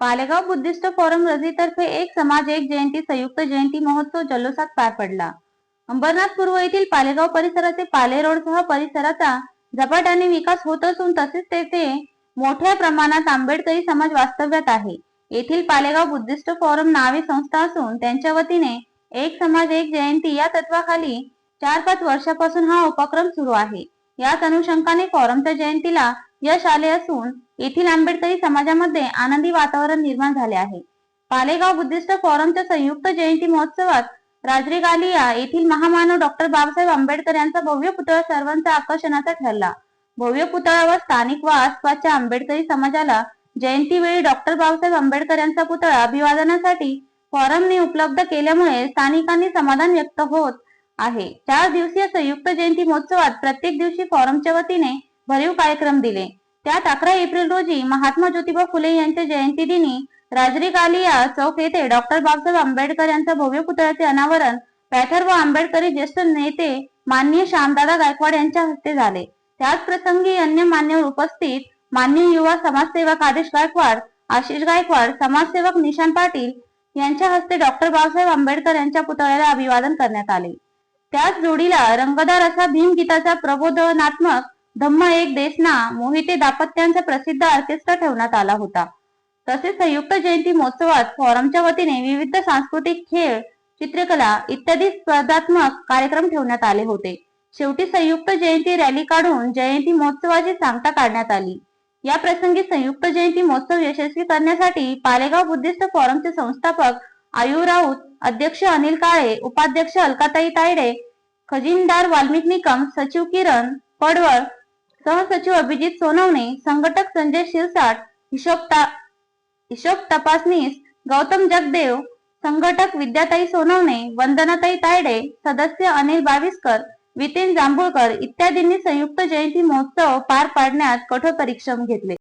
Palegaon Buddhist forum रजीतर्फे एक समाज एक जयंती संयुक्त जयंती महोत्सव जल्लोषात पार पडला. अंबरनाथ पूर्व येथील पालेगाव परिसराचे पाले रोडसह परिसराचा झपाट्याने विकास होत असून तसेच तेथे मोठ्या प्रमाणात आंबेडकरी समाज वास्तव्यात आहे. येथील पालेगाव बुद्धिस्ट फोरम नावे संस्था असून त्यांच्या वतीने एक समाज एक जयंती या तत्वाखाली चार पाच वर्षापासून हा उपक्रम सुरू आहे. याच अनुषंगाने फोरमच्या जयंतीला यश आले असून येथील आंबेडकरी समाजामध्ये आनंदी वातावरण निर्माण झाले आहे. पालेगाव बुद्धिस्ट फोरमच्या संयुक्त जयंती महोत्सवात राजरी गालिया येथील महामानव डॉक्टर बाबासाहेब आंबेडकर यांचा भव्य पुतळा सर्वांचा आकर्षणाचा ठरला. भव्य पुतळ्यावर स्थानिक व आसपासच्या आंबेडकरी समाजाला जयंतीवेळी डॉक्टर बाबासाहेब आंबेडकर यांचा पुतळा अभिवादनासाठी फॉरमने उपलब्ध केल्यामुळे स्थानिकांनी समाधान व्यक्त होत आहे. चार दिवसीय संयुक्त जयंती महोत्सवात प्रत्येक दिवशी फॉरमच्या वतीने भरीव कार्यक्रम दिले. त्यात अकरा एप्रिल रोजी महात्मा ज्योतिबा फुले यांच्या जयंती दिनी राजरी कालिया चौक येथे डॉक्टर बाबासाहेब आंबेडकर यांच्या भव्य पुतळ्याचे अनावरण पॅथर व आंबेडकरी ज्येष्ठ नेते माननीय श्यामदादा गायकवाड यांच्या हस्ते झाले. त्याच प्रसंगी अन्य मान्यवर उपस्थित मान्य युवा समाजसेवक आदेश गायकवाड आशिष गायकवाड समाजसेवक निशांत पाटील यांच्या हस्ते डॉक्टर बाबासाहेब आंबेडकर यांच्या पुतळ्याला अभिवादन करण्यात आले. त्याच जोडीला रंगदार असा भीमगीताचा प्रबोधनात्मक धम्म एक देशना मोहिते दाम्पत्यांचा प्रसिद्ध ऑर्केस्ट्रा ठेवण्यात आला होता. तसेच संयुक्त जयंती महोत्सवात फॉरमच्या वतीने विविध सांस्कृतिक खेळ चित्रकला इत्यादी स्पर्धात्मक कार्यक्रम ठेवण्यात आले होते. शेवटी संयुक्त जयंती रॅली काढून जयंती महोत्सवाची सांगता काढण्यात आली. या प्रसंगी संयुक्त जयंती महोत्सव यशस्वी करण्यासाठी पालेगाव बुद्धिस्ट फॉरमचे संस्थापक आयु राऊत अध्यक्ष अनिल काळे उपाध्यक्ष अलकाताई तायडे खजिनदार वाल्मिक निकम सचिव किरण पडवळ सहसचिव अभिजित सोनवणे संघटक संजय शिरसाट हिशोब ता- हिशोब तपासनीस गौतम जगदेव संघटक विद्याताई सोनवणे वंदनाताई तायडे सदस्य अनिल बाविस्कर वितीन जांभूळकर इत्यादींनी संयुक्त जयंती महोत्सव पार पाडण्यात कठोर परिश्रम घेतले.